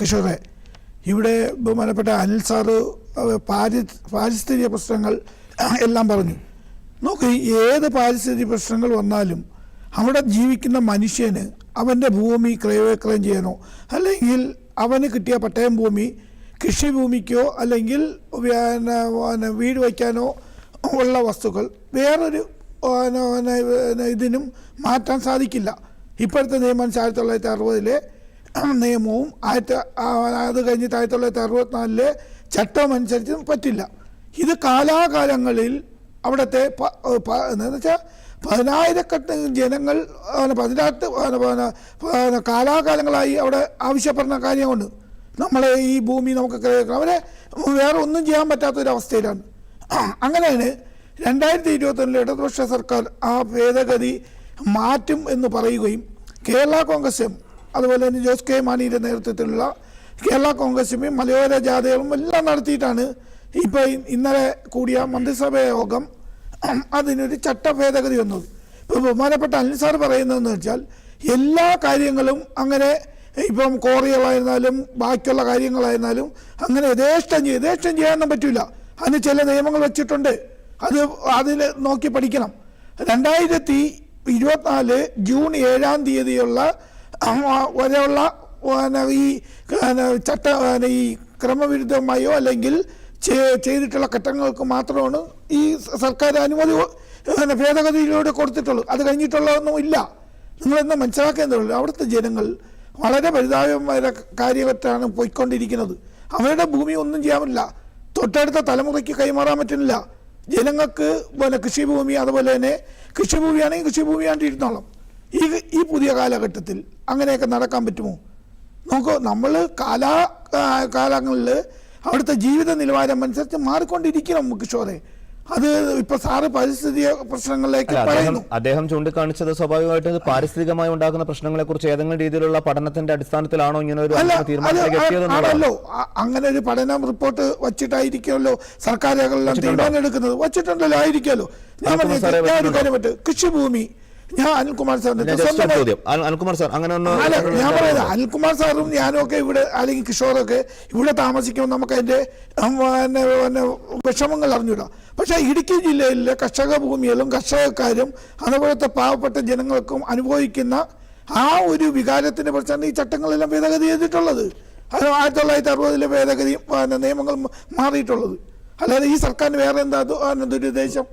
കിഷോറെ ഇവിടെ ബഹുമാനപ്പെട്ട അനിൽ സാറ് പാരി പാരിസ്ഥിതിക പ്രശ്നങ്ങൾ എല്ലാം പറഞ്ഞു. നോക്ക് ഏത് പാരിസ്ഥിതിക പ്രശ്നങ്ങൾ വന്നാലും അവിടെ ജീവിക്കുന്ന മനുഷ്യന് അവന്റെ ഭൂമി ക്രയവിക്രയം ചെയ്യണോ? അല്ലെങ്കിൽ അവന് കിട്ടിയ പട്ടയം ഭൂമി കൃഷിഭൂമിക്കോ അല്ലെങ്കിൽ വീട് വയ്ക്കാനോ ഉള്ള വസ്തുക്കൾ വേറൊരു ഇതിനും മാറ്റാൻ സാധിക്കില്ല. ഇപ്പോഴത്തെ നിയമം ആയിരത്തി തൊള്ളായിരത്തി അറുപതിലെ നിയമവും ആയിരത്തി അത് കഴിഞ്ഞിട്ട് ആയിരത്തി തൊള്ളായിരത്തി അറുപത്തിനാലിലെ ചട്ടം അനുസരിച്ച് പറ്റില്ല. ഇത് കാലാകാലങ്ങളിൽ അവിടുത്തെ എന്ന് വെച്ചാൽ പതിനായിരക്കണക്കിന് ജനങ്ങൾ പതിനായിരത്ത് കാലാകാലങ്ങളായി അവിടെ ആവശ്യപ്പെടുന്ന കാര്യമുണ്ട് നമ്മളെ ഈ ഭൂമി നമുക്ക് അവരെ വേറെ ഒന്നും ചെയ്യാൻ പറ്റാത്തൊരവസ്ഥയിലാണ്. അങ്ങനെയാണ് രണ്ടായിരത്തി ഇരുപത്തൊന്നിൽ ഇടതുപക്ഷ സർക്കാർ ആ ഭേദഗതി മാറ്റും എന്ന് പറയുകയും കേരള കോൺഗ്രസ് എം അതുപോലെ തന്നെ ജോസ് കെ മാണിയുടെ നേതൃത്വത്തിലുള്ള കേരള കോൺഗ്രസും മലയോര ജാഥകളും എല്ലാം നടത്തിയിട്ടാണ് ഇപ്പോൾ ഇന്നലെ കൂടിയ മന്ത്രിസഭ യോഗം അതിനൊരു ചട്ട ഭേദഗതി വന്നത്. ഇപ്പോൾ ബഹുമാനപ്പെട്ട അനിൽ സാർ പറയുന്നതെന്ന് വെച്ചാൽ എല്ലാ കാര്യങ്ങളും അങ്ങനെ ഇപ്പം കോറികളായിരുന്നാലും ബാക്കിയുള്ള കാര്യങ്ങളായിരുന്നാലും അങ്ങനെ യഥേഷ്ടം യഥേഷ്ടം ചെയ്യാനൊന്നും പറ്റില്ല അതിന് ചില നിയമങ്ങൾ വെച്ചിട്ടുണ്ട്. അത് അതിൽ നോക്കി പഠിക്കണം. രണ്ടായിരത്തി ഇരുപത്തിനാല് ജൂൺ ഏഴാം തീയതിയുള്ള വരെയുള്ള ഈ ചട്ട ഈ ക്രമവിരുദ്ധമായോ അല്ലെങ്കിൽ ചെയ്തിട്ടുള്ള ഘട്ടങ്ങൾക്ക് മാത്രമാണ് ഈ സർക്കാർ അനുമതി ഭേദഗതിയിലൂടെ കൊടുത്തിട്ടുള്ളൂ അത് കഴിഞ്ഞിട്ടുള്ളതൊന്നും ഇല്ല. നിങ്ങളെന്ന് മനസ്സിലാക്കേണ്ടതുള്ളൂ അവിടുത്തെ ജനങ്ങൾ വളരെ പരിതാപമായ കാര്യമായിട്ടാണ് പോയിക്കൊണ്ടിരിക്കുന്നത്. അവരുടെ ഭൂമി ഒന്നും ചെയ്യാൻ പറ്റില്ല തൊട്ടടുത്ത തലമുറയ്ക്ക് കൈമാറാൻ പറ്റുന്നില്ല. ജനങ്ങൾക്ക് പിന്നെ കൃഷിഭൂമി അതുപോലെ തന്നെ കൃഷിഭൂമിയാണെങ്കിൽ കൃഷിഭൂമിയാണ്ട് ഇരുന്നോളാം. ഈ ഈ പുതിയ കാലഘട്ടത്തിൽ അങ്ങനെയൊക്കെ നടക്കാൻ പറ്റുമോ? നോക്കൂ നമ്മൾ കാലാ കാലങ്ങളിൽ അവിടുത്തെ ജീവിത നിലവാരം അനുസരിച്ച് മാറിക്കൊണ്ടിരിക്കണം കിഷോറെ അത് ഇപ്പൊ സാറ് പരിസ്ഥിതി പ്രശ്നങ്ങളിലേക്ക് അദ്ദേഹം പറയുന്നു. അദ്ദേഹം ചൂണ്ടിക്കാണിച്ചത് സ്വാഭാവികമായിട്ടും പാരിസ്ഥിതികമായി ഉണ്ടാക്കുന്ന പ്രശ്നങ്ങളെ കുറിച്ച് ഏതെങ്കിലും രീതിയിലുള്ള പഠനത്തിന്റെ അടിസ്ഥാനത്തിലാണോ ഇങ്ങനെ ഒരു ആണല്ലോ. അങ്ങനെ ഒരു പഠനം റിപ്പോർട്ട് വച്ചിട്ടായിരിക്കുമല്ലോ സർക്കാരുകളെല്ലാം തീരുമാനം എടുക്കുന്നത് വച്ചിട്ടുണ്ടല്ലോ ആയിരിക്കുമല്ലോ. ഞാൻ പറഞ്ഞു പറഞ്ഞത് സാറേ ഞാൻ ഒരു കാര്യം പറ്റും കൃഷിഭൂമി. ഞാൻ അനിൽകുമാർ സാറിന്റെ ചോദ്യം. അനിൽകുമാർ സാർ അങ്ങനെ ഞാൻ പറയുന്നത് അനിൽകുമാർ സാറും ഞാനും ഒക്കെ ഇവിടെ അല്ലെങ്കിൽ കിഷോറൊക്കെ ഇവിടെ താമസിക്കുമ്പോൾ നമുക്ക് അതിന്റെ വിഷമങ്ങൾ അറിഞ്ഞൂടാ. പക്ഷേ ഇടുക്കി ജില്ലയിലെ കർഷക ഭൂമികളും കർഷകക്കാരും അതുപോലത്തെ പാവപ്പെട്ട ജനങ്ങൾക്കും അനുഭവിക്കുന്ന ആ ഒരു വികാരത്തിന്റെ പ്രശ്നമാണ് ഈ ചട്ടങ്ങളെല്ലാം ഭേദഗതി ചെയ്തിട്ടുള്ളത്. അത് ആയിരത്തി തൊള്ളായിരത്തി അറുപതിലെ ഭേദഗതി നിയമങ്ങൾ മാറിയിട്ടുള്ളത്. അല്ലാതെ ഈ സർക്കാരിന് വേറെ എന്താ ദുരുദ്ദേശം?